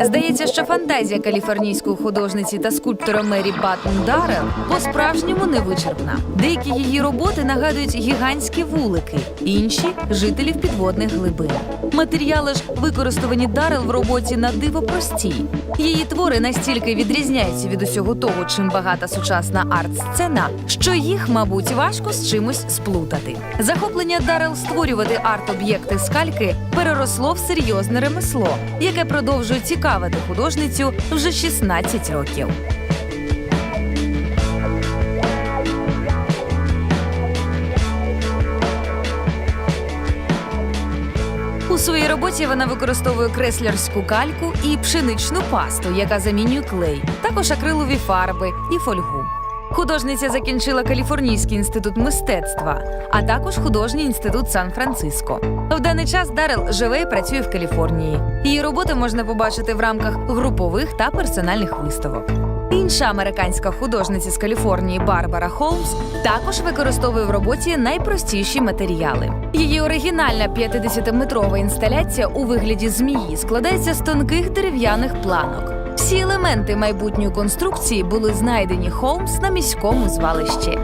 Здається, що фантазія каліфорнійської художниці та скульптора Мері Баттон Даррел по-справжньому невичерпна. Деякі її роботи нагадують гігантські вулики, інші жителів підводних глибин. Матеріали ж використані Даррел в роботі на диво прості. Її твори настільки відрізняються від усього того, чим багата сучасна арт-сцена, що їх, мабуть, важко з чимось сплутати. Захоплення Даррел створювати арт-об'єкти з кальки переросло в серйозне ремесло, яке продовжує цікавити художницю вже 16 років. У своїй роботі вона використовує креслярську кальку і пшеничну пасту, яка замінює клей, також акрилові фарби і фольгу. Художниця закінчила Каліфорнійський інститут мистецтва, а також художній інститут Сан-Франциско. В даний час Дарел живе і працює в Каліфорнії. Її роботи можна побачити в рамках групових та персональних виставок. Інша американська художниця з Каліфорнії Барбара Холмс також використовує в роботі найпростіші матеріали. Її оригінальна 50-метрова інсталяція у вигляді змії складається з тонких дерев'яних планок. Всі елементи майбутньої конструкції були знайдені Холмс на міському звалищі.